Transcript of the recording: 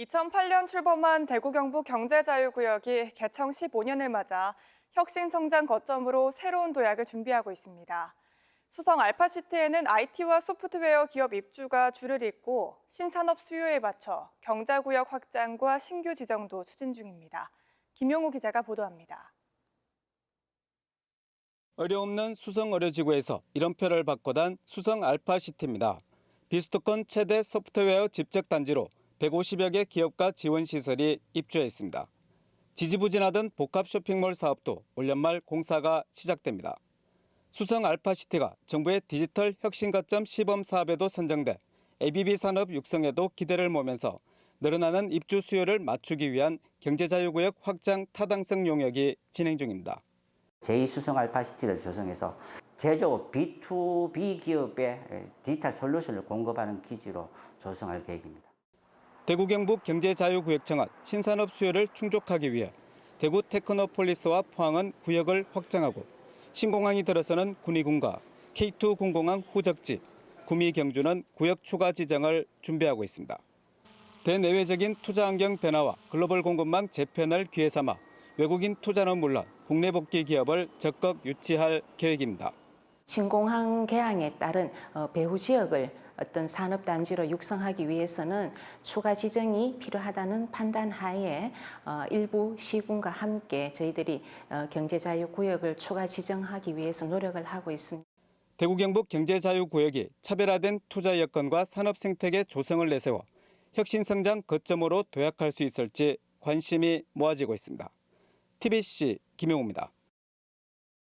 2008년 출범한 대구 경북 경제자유구역이 개청 15년을 맞아 혁신 성장 거점으로 새로운 도약을 준비하고 있습니다. 수성 알파시티에는 IT와 소프트웨어 기업 입주가 줄을 잇고 신산업 수요에 맞춰 경자구역 확장과 신규 지정도 추진 중입니다. 김용우 기자가 보도합니다. 어려움는 수성 어려지구에서 이름표를 바꿔단 수성 알파시티입니다. 비수도권 최대 소프트웨어 집적 단지로 150여 개 기업과 지원 시설이 입주해 있습니다. 지지부진하던 복합 쇼핑몰 사업도 올 연말 공사가 시작됩니다. 수성 알파시티가 정부의 디지털 혁신 거점 시범 사업에도 선정돼 ABB 산업 육성에도 기대를 모으면서 늘어나는 입주 수요를 맞추기 위한 경제자유구역 확장 타당성 용역이 진행 중입니다. 제2수성 알파시티를 조성해서 제조업 B2B 기업에 디지털 솔루션을 공급하는 기지로 조성할 계획입니다. 대구 경북 경제자유구역청은 신산업 수요를 충족하기 위해 대구 테크노폴리스와 포항은 구역을 확장하고 신공항이 들어서는 군위군과 K2 군공항 후적지, 구미 경주는 구역 추가 지정을 준비하고 있습니다. 대내외적인 투자 환경 변화와 글로벌 공급망 재편을 기회 삼아 외국인 투자는 물론 국내 복귀 기업을 적극 유치할 계획입니다. 신공항 개항에 따른 어, 배후 지역을 어떤 산업 단지로 육성하기 위해서는 추가 지정이 필요하다는 판단 하에 어, 일부 시군과 함께 저희들이 어, 경제자유구역을 추가 지정하기 위해서 노력을 하고 있습니다. 대구 경북 경제자유구역이 차별화된 투자 여건과 산업 생태계 조성을 내세워 혁신 성장 거점으로 도약할 수 있을지 관심이 모아지고 있습니다. TBC 김용우입니다.